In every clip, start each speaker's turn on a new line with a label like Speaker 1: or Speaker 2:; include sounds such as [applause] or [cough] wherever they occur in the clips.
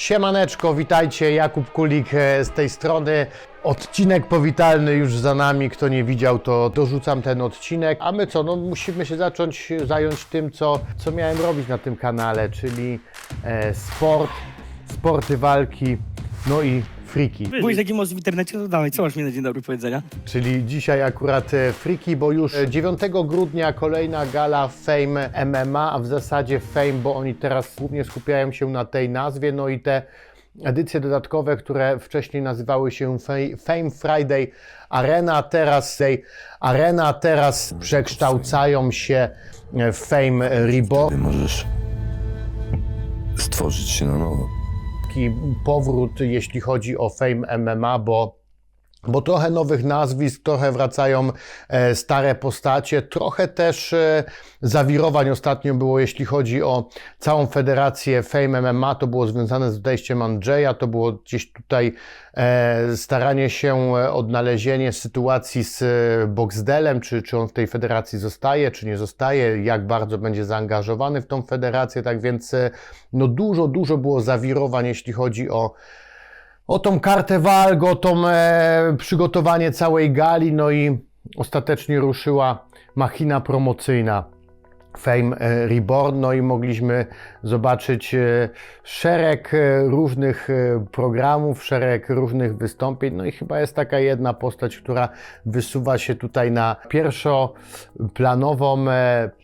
Speaker 1: Siemaneczko, witajcie, Jakub Kulik e, z tej strony. Odcinek powitalny już za nami, kto nie widział, to dorzucam ten odcinek. A my co, no musimy się zacząć zająć tym, co, co miałem robić na tym kanale, czyli e, sport, sporty walki, no i friki.
Speaker 2: Byłeś taki most w internecie, to dawaj, co masz mi na dzień dobry powiedzenia?
Speaker 1: Czyli dzisiaj akurat e, friki, bo już e, 9 grudnia kolejna gala Fame MMA, a w zasadzie Fame, bo oni teraz głównie skupiają się na tej nazwie, no i te edycje dodatkowe, które wcześniej nazywały się Fa- Fame Friday Arena, teraz tej Arena teraz przekształcają się w Fame Reborn.
Speaker 3: Ty możesz stworzyć się na nowo.
Speaker 1: Taki powrót, jeśli chodzi o Fame MMA, bo bo trochę nowych nazwisk, trochę wracają e, stare postacie, trochę też e, zawirowań ostatnio było, jeśli chodzi o całą federację Fame MMA, to było związane z odejściem Andrzeja, to było gdzieś tutaj e, staranie się odnalezienie sytuacji z Boxdelem, czy, czy on w tej federacji zostaje, czy nie zostaje, jak bardzo będzie zaangażowany w tą federację, tak więc no dużo, dużo było zawirowań, jeśli chodzi o o tą kartę walk, o tą e, przygotowanie całej gali, no i ostatecznie ruszyła machina promocyjna Fame e, Reborn, no i mogliśmy zobaczyć e, szereg e, różnych programów, szereg różnych wystąpień, no i chyba jest taka jedna postać, która wysuwa się tutaj na pierwszoplanową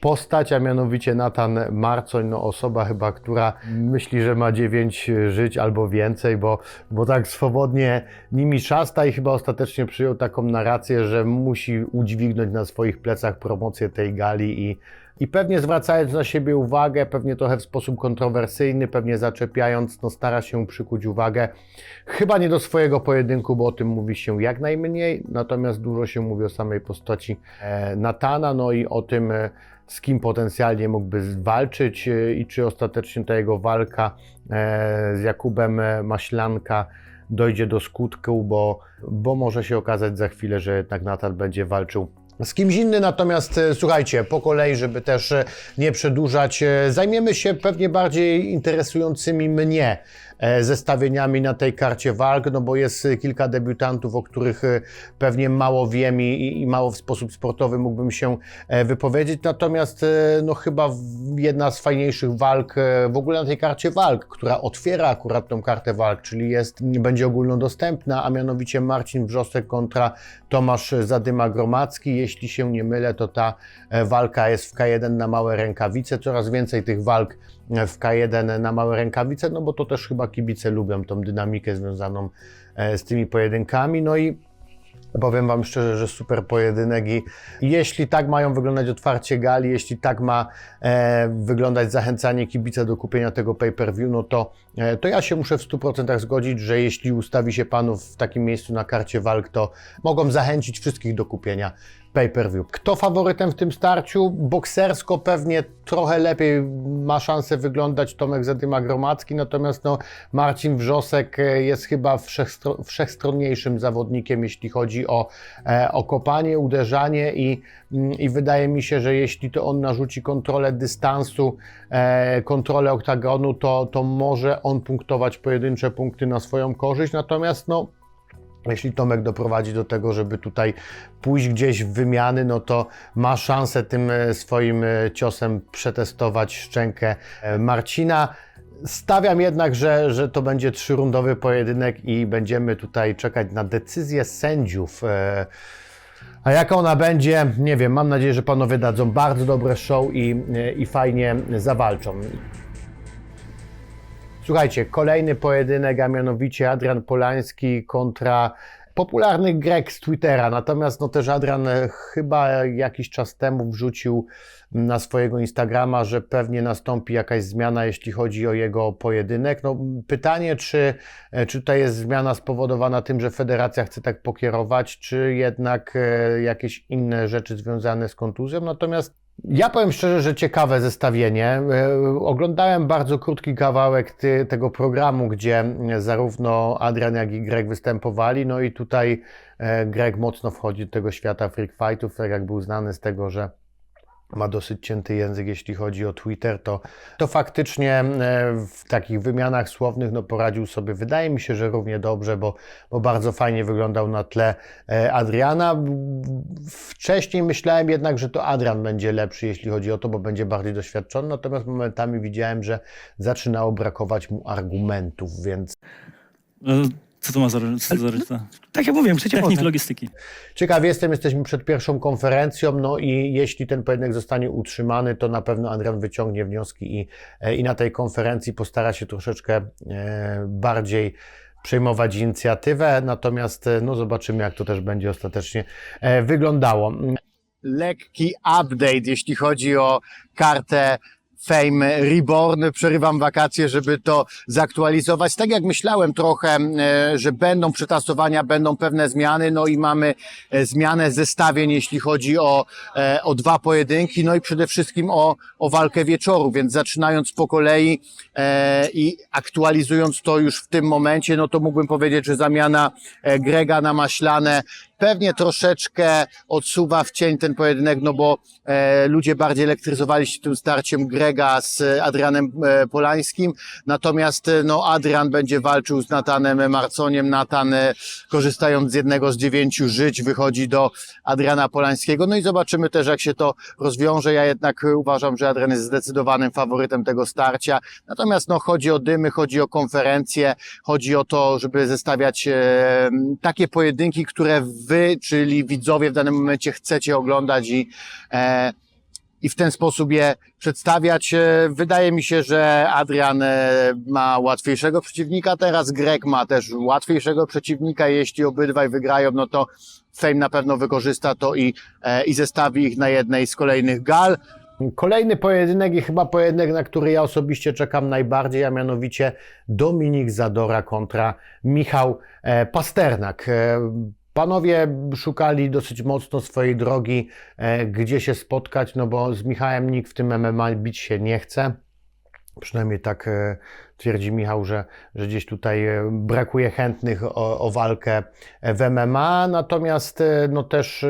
Speaker 1: postać, a mianowicie Nathan Marcoń, no osoba chyba, która myśli, że ma 9 żyć albo więcej, bo, bo tak swobodnie nimi szasta i chyba ostatecznie przyjął taką narrację, że musi udźwignąć na swoich plecach promocję tej gali i i pewnie zwracając na siebie uwagę, pewnie trochę w sposób kontrowersyjny, pewnie zaczepiając, no stara się przykuć uwagę. Chyba nie do swojego pojedynku, bo o tym mówi się jak najmniej, natomiast dużo się mówi o samej postaci e, Natana, no i o tym, e, z kim potencjalnie mógłby walczyć e, i czy ostatecznie ta jego walka e, z Jakubem e, Maślanka dojdzie do skutku, bo, bo może się okazać za chwilę, że jednak Natan będzie walczył z kimś innym, natomiast e, słuchajcie, po kolei, żeby też e, nie przedłużać, e, zajmiemy się pewnie bardziej interesującymi mnie zestawieniami na tej karcie walk, no bo jest e, kilka debiutantów, o których e, pewnie mało wiem i, i mało w sposób sportowy mógłbym się e, wypowiedzieć, natomiast e, no chyba jedna z fajniejszych walk e, w ogóle na tej karcie walk, która otwiera akurat tą kartę walk, czyli jest, będzie ogólnodostępna, a mianowicie Marcin Wrzosek kontra Tomasz Zadyma-Gromacki. Jeśli się nie mylę, to ta e, walka jest w K1 na małe rękawice. Coraz więcej tych walk e, w K1 na małe rękawice, no bo to też chyba kibice lubią tą dynamikę związaną e, z tymi pojedynkami. No i Powiem Wam szczerze, że super pojedynek i jeśli tak mają wyglądać otwarcie gali, jeśli tak ma e, wyglądać zachęcanie kibica do kupienia tego pay-per-view, no to, e, to ja się muszę w 100% zgodzić, że jeśli ustawi się Panów w takim miejscu na karcie walk, to mogą zachęcić wszystkich do kupienia pay-per-view. Kto faworytem w tym starciu? Boksersko pewnie trochę lepiej ma szansę wyglądać Tomek Zadyma-Gromacki, natomiast no, Marcin Wrzosek e, jest chyba wszechstro, wszechstronniejszym zawodnikiem, jeśli chodzi o, e, o kopanie, uderzanie i, mm, i wydaje mi się, że jeśli to on narzuci kontrolę dystansu, e, kontrolę oktagonu, to, to może on punktować pojedyncze punkty na swoją korzyść, natomiast no, jeśli Tomek doprowadzi do tego, żeby tutaj pójść gdzieś w wymiany, no to ma szansę tym e, swoim e, ciosem przetestować szczękę e, Marcina. Stawiam jednak, że, że to będzie trzyrundowy pojedynek i będziemy tutaj czekać na decyzję sędziów. A jaka ona będzie, nie wiem. Mam nadzieję, że panowie dadzą bardzo dobre show i, i fajnie zawalczą. Słuchajcie, kolejny pojedynek, a mianowicie Adrian Polański kontra popularny Grek z Twittera. Natomiast no też Adrian e, chyba jakiś czas temu wrzucił na swojego Instagrama, że pewnie nastąpi jakaś zmiana, jeśli chodzi o jego pojedynek. No, pytanie, czy, e, czy tutaj jest zmiana spowodowana tym, że federacja chce tak pokierować, czy jednak e, jakieś inne rzeczy związane z kontuzją. Natomiast ja powiem szczerze, że ciekawe zestawienie. E, Oglądałem bardzo krótki kawałek ty, tego programu, gdzie zarówno Adrian, jak i Greg występowali. No i tutaj e, Greg mocno wchodzi do tego świata freak fightów, tak jak był znany z tego, że ma dosyć cięty język, jeśli chodzi o Twitter, to, to faktycznie e, w takich wymianach słownych no, poradził sobie, wydaje mi się, że równie dobrze, bo, bo bardzo fajnie wyglądał na tle Adriana. Wcześniej myślałem jednak, że to Adrian będzie lepszy, jeśli chodzi o to, bo będzie bardziej doświadczony, natomiast momentami widziałem, że zaczynało brakować mu argumentów, więc
Speaker 3: No, Co to ma za, co za różnica?
Speaker 2: Tak jak mówiłem, trzecie
Speaker 3: Technik
Speaker 2: potem.
Speaker 3: logistyki.
Speaker 1: Ciekaw jestem, jesteśmy przed pierwszą konferencją, no i jeśli ten pojedynek zostanie utrzymany, to na pewno Adrian wyciągnie wnioski i, e, i na tej konferencji postara się troszeczkę e, bardziej przejmować inicjatywę, natomiast e, no zobaczymy, jak to też będzie ostatecznie e, wyglądało. Lekki update, jeśli chodzi o kartę Fame Reborn. Przerywam wakacje, żeby to zaktualizować. Tak jak myślałem trochę, e, że będą przetasowania, będą pewne zmiany, no i mamy e, zmianę zestawień, jeśli chodzi o, e, o dwa pojedynki, no i przede wszystkim o, o walkę wieczoru, więc zaczynając po kolei i aktualizując to już w tym momencie, no to mógłbym powiedzieć, że zamiana Grega na Maślane pewnie troszeczkę odsuwa w cień ten pojedynek, no bo e, ludzie bardziej elektryzowali się tym starciem Grega z Adrianem e, Polańskim, natomiast e, no Adrian będzie walczył z Natanem Marconiem, Natan e, korzystając z jednego z dziewięciu żyć wychodzi do Adriana Polańskiego, no i zobaczymy też jak się to rozwiąże, ja jednak uważam, że Adrian jest zdecydowanym faworytem tego starcia, natomiast no chodzi o dymy, chodzi o konferencje, chodzi o to, żeby zestawiać e, takie pojedynki, które wy, czyli widzowie w danym momencie chcecie oglądać i, e, i w ten sposób je przedstawiać. E, Wydaje mi się, że Adrian e, ma łatwiejszego przeciwnika teraz, Greg ma też łatwiejszego przeciwnika. Jeśli obydwaj wygrają, no to Fame na pewno wykorzysta to i, e, i zestawi ich na jednej z kolejnych gal. Kolejny pojedynek i chyba pojedynek, na który ja osobiście czekam najbardziej, a mianowicie Dominik Zadora kontra Michał e, Pasternak. Panowie szukali dosyć mocno swojej drogi, e, gdzie się spotkać, no bo z Michałem nikt w tym MMA bić się nie chce. Przynajmniej tak e, twierdzi Michał, że, że gdzieś tutaj e, brakuje chętnych o, o walkę w MMA, natomiast no też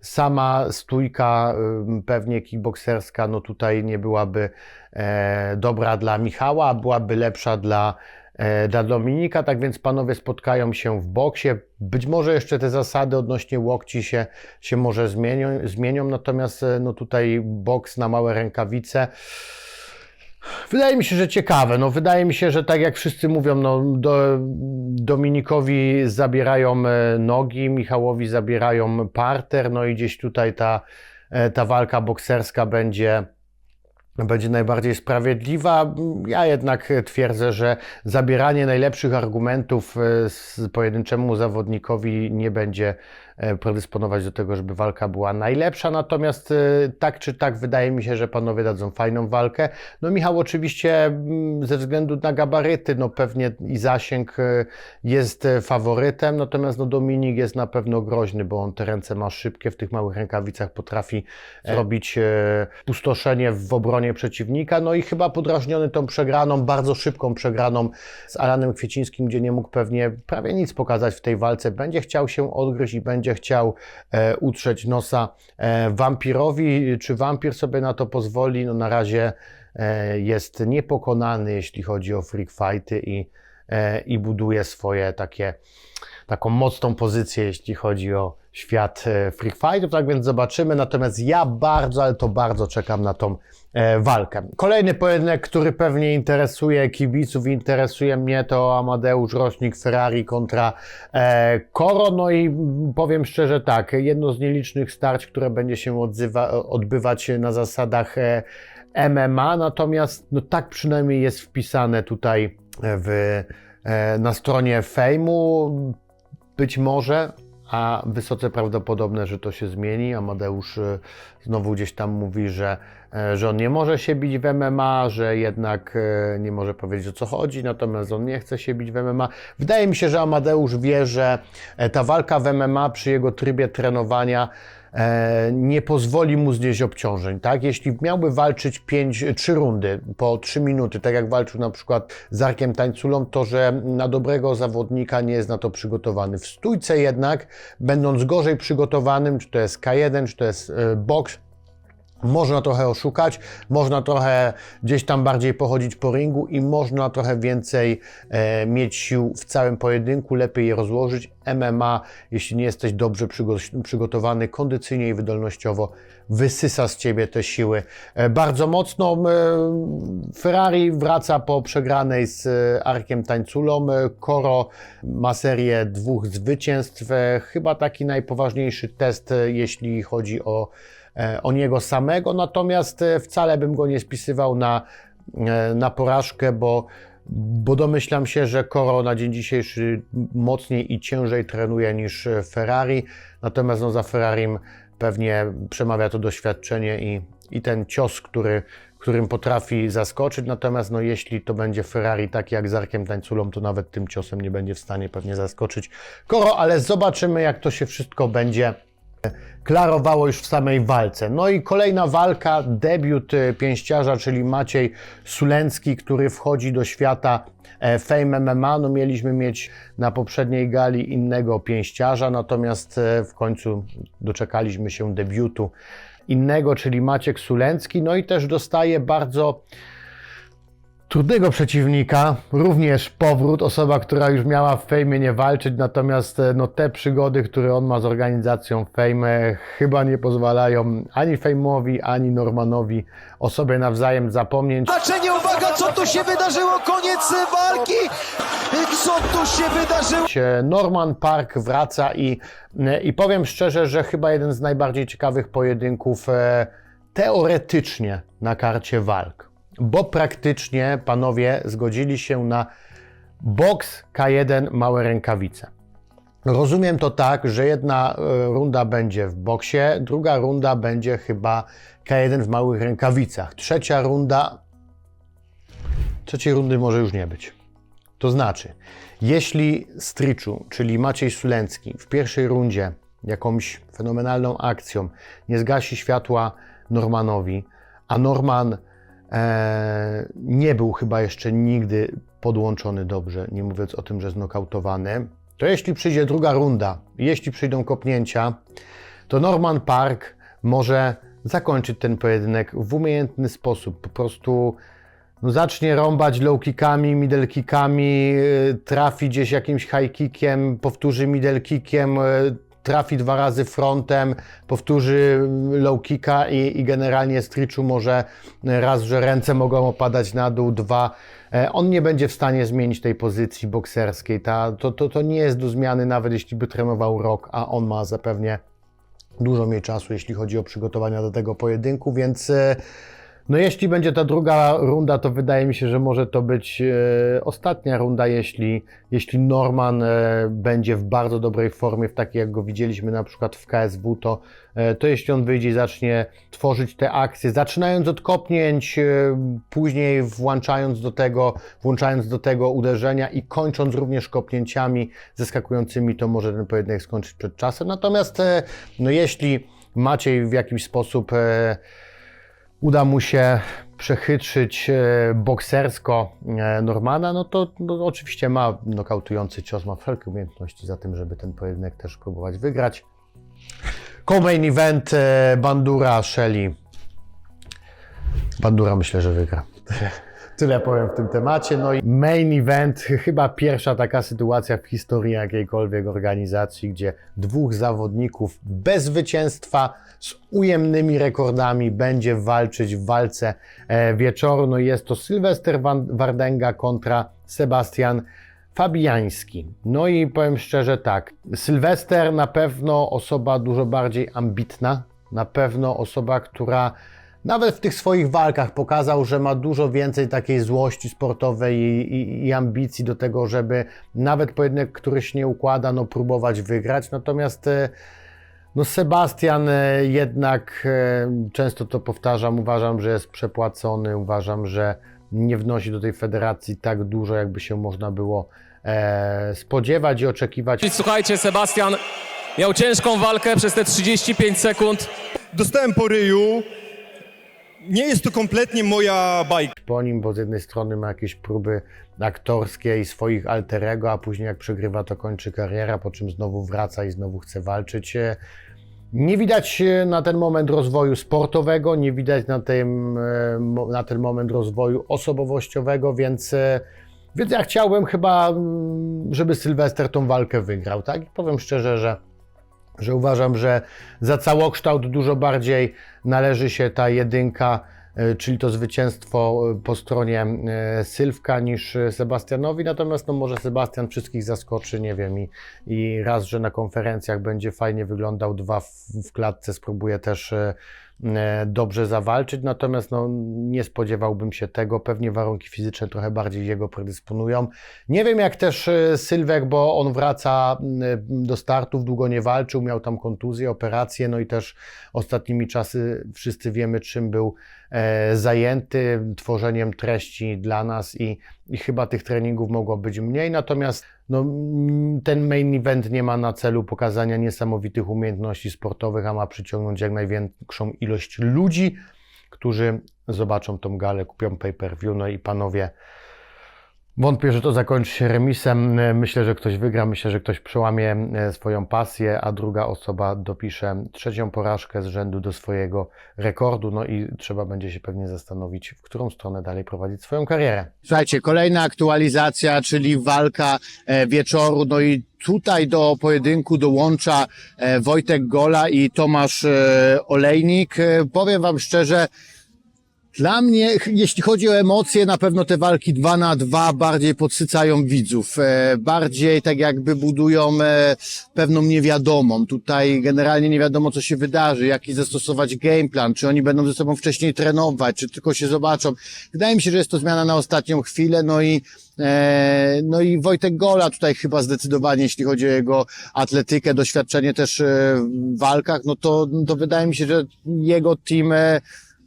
Speaker 1: sama stójka pewnie kickbokserska no tutaj nie byłaby dobra dla Michała, byłaby lepsza dla, dla Dominika, tak więc panowie spotkają się w boksie. Być może jeszcze te zasady odnośnie łokci się, się może zmienią, zmienią, natomiast e, no tutaj boks na małe rękawice Wydaje mi się, że ciekawe. No, wydaje mi się, że tak jak wszyscy mówią, no, do, Dominikowi zabierają e, nogi, Michałowi zabierają parter, no i gdzieś tutaj ta, e, ta walka bokserska będzie, będzie najbardziej sprawiedliwa. Ja jednak twierdzę, że zabieranie najlepszych argumentów e, pojedynczemu zawodnikowi nie będzie e, predysponować do tego, żeby walka była najlepsza. Natomiast e, tak czy tak wydaje mi się, że panowie dadzą fajną walkę. No Michał oczywiście mm, ze względu na gabaryty, no pewnie i zasięg jest faworytem, natomiast no Dominik jest na pewno groźny, bo on te ręce ma szybkie, w tych małych rękawicach potrafi zrobić e, pustoszenie w obronie przeciwnika, no i chyba podrażniony tą przegraną, bardzo szybką przegraną z Alanem Kwiecińskim, gdzie nie mógł pewnie prawie nic pokazać w tej walce, będzie chciał się odgryźć i będzie chciał e, utrzeć nosa e, wampirowi. Czy wampir sobie na to pozwoli? No na razie e, jest niepokonany, jeśli chodzi o freak fighty i, e, i buduje swoje takie, taką mocną pozycję, jeśli chodzi o świat e, freak fightów, tak więc zobaczymy. Natomiast ja bardzo, ale to bardzo czekam na tą walkę. Kolejny pojedynek, który pewnie interesuje kibiców, interesuje mnie, to Amadeusz Rośnik Ferrari kontra e, Koro. No i powiem szczerze tak, jedno z nielicznych starć, które będzie się odzywa, odbywać na zasadach e, MMA, natomiast no tak przynajmniej jest wpisane tutaj w, e, na stronie Fejmu. Być może, a wysoce prawdopodobne, że to się zmieni. Amadeusz e, znowu gdzieś tam mówi, że, e, że on nie może się bić w MMA, że jednak e, nie może powiedzieć o co chodzi, natomiast on nie chce się bić w MMA. Wydaje mi się, że Amadeusz wie, że e, ta walka w MMA przy jego trybie trenowania nie pozwoli mu znieść obciążeń, tak? Jeśli miałby walczyć 5, 3 rundy po 3 minuty, tak jak walczył na przykład z Arkiem Tańculą, to że na dobrego zawodnika nie jest na to przygotowany. W stójce jednak, będąc gorzej przygotowanym, czy to jest K1, czy to jest e, boks, Można trochę oszukać, można trochę gdzieś tam bardziej pochodzić po ringu i można trochę więcej e, mieć sił w całym pojedynku, lepiej je rozłożyć. MMA, jeśli nie jesteś dobrze przygo- przygotowany kondycyjnie i wydolnościowo, wysysa z ciebie te siły e, bardzo mocno. E, Ferrari wraca po przegranej z Arkiem Tańculą. E, Koro ma serię dwóch zwycięstw. E, Chyba taki najpoważniejszy test, e, jeśli chodzi o o niego samego, natomiast e, wcale bym go nie spisywał na, e, na porażkę, bo, bo domyślam się, że Koro na dzień dzisiejszy mocniej i ciężej trenuje niż e, Ferrari, natomiast no, za Ferrarim pewnie przemawia to doświadczenie i, i ten cios, który, którym potrafi zaskoczyć, natomiast no, jeśli to będzie Ferrari tak jak z Arkiem Tańculą, to nawet tym ciosem nie będzie w stanie pewnie zaskoczyć Koro, ale zobaczymy jak to się wszystko będzie klarowało już w samej walce. No i kolejna walka, debiut e, pięściarza, czyli Maciej Sulencki, który wchodzi do świata e, Fame MMA. No mieliśmy mieć na poprzedniej gali innego pięściarza, natomiast e, w końcu doczekaliśmy się debiutu innego, czyli Maciek Sulencki. No i też dostaje bardzo trudnego przeciwnika, również powrót, osoba, która już miała w fejmie nie walczyć, natomiast e, no, te przygody, które on ma z organizacją fejmie, chyba nie pozwalają ani fejmowi, ani Normanowi o sobie nawzajem zapomnieć.
Speaker 4: Znaczenie, uwaga, co tu się wydarzyło? Koniec walki! Co tu się wydarzyło?
Speaker 1: Norman Park wraca i, i powiem szczerze, że chyba jeden z najbardziej ciekawych pojedynków e, teoretycznie na karcie walk, bo praktycznie panowie zgodzili się na boks K1 małe rękawice. Rozumiem to tak, że jedna e, runda będzie w boksie, druga runda będzie chyba K1 w małych rękawicach, trzecia runda. Trzeciej rundy może już nie być. To znaczy, jeśli Striczu, czyli Maciej Sulencki, w pierwszej rundzie jakąś fenomenalną akcją nie zgasi światła Normanowi, a Norman nie był chyba jeszcze nigdy podłączony dobrze, nie mówiąc o tym, że znokautowany, to jeśli przyjdzie druga runda, jeśli przyjdą kopnięcia, to Norman Park może zakończyć ten pojedynek w umiejętny sposób. Po prostu no, zacznie rąbać low kickami, middle kickami, y, trafi gdzieś jakimś high kickiem, powtórzy middle kickiem, y, trafi dwa razy frontem, powtórzy low kicka i, i generalnie Striczu może raz, że ręce mogą opadać na dół, dwa, e, on nie będzie w stanie zmienić tej pozycji bokserskiej. Ta, to, to, to nie jest do zmiany, nawet jeśli by trenował rok, a on ma zapewnie dużo mniej czasu, jeśli chodzi o przygotowania do tego pojedynku, więc e, no jeśli będzie ta druga runda, to wydaje mi się, że może to być e, ostatnia runda, jeśli, jeśli Norman e, będzie w bardzo dobrej formie, w takiej jak go widzieliśmy na przykład w KSW, to, e, to jeśli on wyjdzie i zacznie tworzyć te akcje, zaczynając od kopnięć, e, później włączając do tego, włączając do tego uderzenia i kończąc również kopnięciami zeskakującymi, to może ten pojedynek skończyć przed czasem. Natomiast e, no jeśli Maciej w jakiś sposób e, uda mu się przechytrzyć e, boksersko e, Normana, no to no, oczywiście ma nokautujący cios, ma wszelkie umiejętności za tym, żeby ten pojedynek też próbować wygrać. Co-main event e, Bandura Shelly. Bandura myślę, że wygra. [laughs] Tyle powiem w tym temacie. No i main event, chyba pierwsza taka sytuacja w historii jakiejkolwiek organizacji, gdzie dwóch zawodników bez zwycięstwa, z ujemnymi rekordami będzie walczyć w walce e, wieczoru. No jest to Sylwester Wardenga kontra Sebastian Fabiański. No i powiem szczerze tak, Sylwester na pewno osoba dużo bardziej ambitna, na pewno osoba, która nawet w tych swoich walkach pokazał, że ma dużo więcej takiej złości sportowej i, i, i ambicji do tego, żeby nawet pojedynek, który się nie układa, no próbować wygrać. Natomiast e, no Sebastian e, jednak, e, często to powtarzam, uważam, że jest przepłacony, uważam, że nie wnosi do tej federacji tak dużo, jakby się można było e, spodziewać i oczekiwać.
Speaker 5: Słuchajcie, Sebastian miał ciężką walkę przez te 35 sekund.
Speaker 6: Dostałem po ryju. Nie jest to kompletnie moja bajka.
Speaker 1: po nim, bo z jednej strony ma jakieś próby aktorskie i swoich alterego, a później jak przegrywa, to kończy karierę, po czym znowu wraca i znowu chce walczyć. E, Nie widać e, na ten moment rozwoju sportowego, nie widać na, tym, e, na ten moment rozwoju osobowościowego, więc, więc ja chciałbym chyba, mm, żeby Sylwester tą walkę wygrał. Tak? I powiem szczerze, że, że uważam, że za całokształt dużo bardziej należy się ta jedynka, e, czyli to zwycięstwo e, po stronie e, Sylwka niż Sebastianowi. Natomiast no, może Sebastian wszystkich zaskoczy, nie wiem, i, i raz, że na konferencjach będzie fajnie wyglądał, dwa w, w klatce spróbuje też dobrze zawalczyć, natomiast no, nie spodziewałbym się tego, pewnie warunki fizyczne trochę bardziej jego predysponują. Nie wiem jak też e, Sylwek, bo on wraca do startów, długo nie walczył, miał tam kontuzję, operację, no i też ostatnimi czasy wszyscy wiemy czym był e, zajęty, tworzeniem treści dla nas i, i chyba tych treningów mogło być mniej, natomiast no, mm, ten main event nie ma na celu pokazania niesamowitych umiejętności sportowych, a ma przyciągnąć jak największą ilość ludzi, którzy zobaczą tą galę, kupią pay-per-view, no i panowie, wątpię, że to zakończy się remisem, E, myślę, że ktoś wygra, myślę, że ktoś przełamie e, swoją pasję, a druga osoba dopisze trzecią porażkę z rzędu do swojego rekordu, no i trzeba będzie się pewnie zastanowić, w którą stronę dalej prowadzić swoją karierę.
Speaker 7: Słuchajcie, kolejna aktualizacja, czyli walka e, wieczoru. No i tutaj do pojedynku dołącza Wojtek Gola i Tomasz Olejnik. Powiem Wam szczerze, dla mnie, jeśli chodzi o emocje, na pewno te walki dwa na dwa bardziej podsycają widzów. E, bardziej tak jakby budują e, pewną niewiadomą. Tutaj generalnie nie wiadomo, co się wydarzy, jaki zastosować game plan, czy oni będą ze sobą wcześniej trenować, czy tylko się zobaczą. Wydaje mi się, że jest to zmiana na ostatnią chwilę, no i E, No i Wojtek Gola tutaj chyba zdecydowanie, jeśli chodzi o jego atletykę, doświadczenie też w walkach, no to, to wydaje mi się, że jego team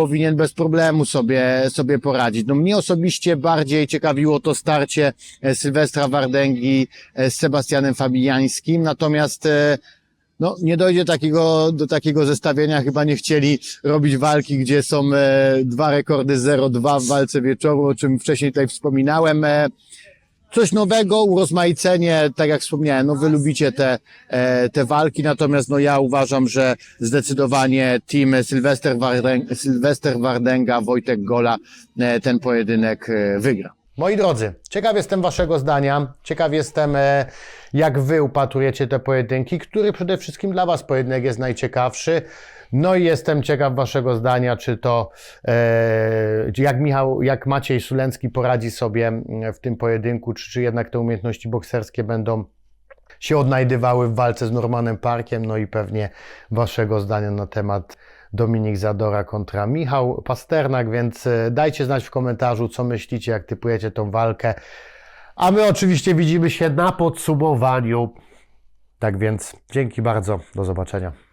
Speaker 7: powinien bez problemu sobie, sobie poradzić. No mnie osobiście bardziej ciekawiło to starcie e, Sylwestra Wardęgi e, z Sebastianem Fabiańskim, natomiast e, no, nie dojdzie takiego, do takiego zestawienia. Chyba nie chcieli robić walki, gdzie są dwa rekordy 0-2 w walce wieczoru, o czym wcześniej tutaj wspominałem. Coś nowego, urozmaicenie, tak jak wspomniałem, no wy lubicie te, e, te walki, natomiast no ja uważam, że zdecydowanie team Sylwester, Warden, Sylwester Wardenga, Wojtek Gola e, ten pojedynek e, wygra.
Speaker 1: Moi drodzy, ciekaw jestem Waszego zdania. Ciekaw jestem, e, jak Wy upatrujecie te pojedynki, który przede wszystkim dla Was pojedynek jest najciekawszy. No i jestem ciekaw Waszego zdania, czy to e, jak Michał, jak Maciej Sulencki poradzi sobie w tym pojedynku, czy, czy jednak te umiejętności bokserskie będą się odnajdywały w walce z Normanem Parkiem, no i pewnie Waszego zdania na temat Dominik Zadora kontra Michał Pasternak, więc e, dajcie znać w komentarzu, co myślicie, jak typujecie tą walkę. A my oczywiście widzimy się na podsumowaniu. Tak więc dzięki bardzo, do zobaczenia.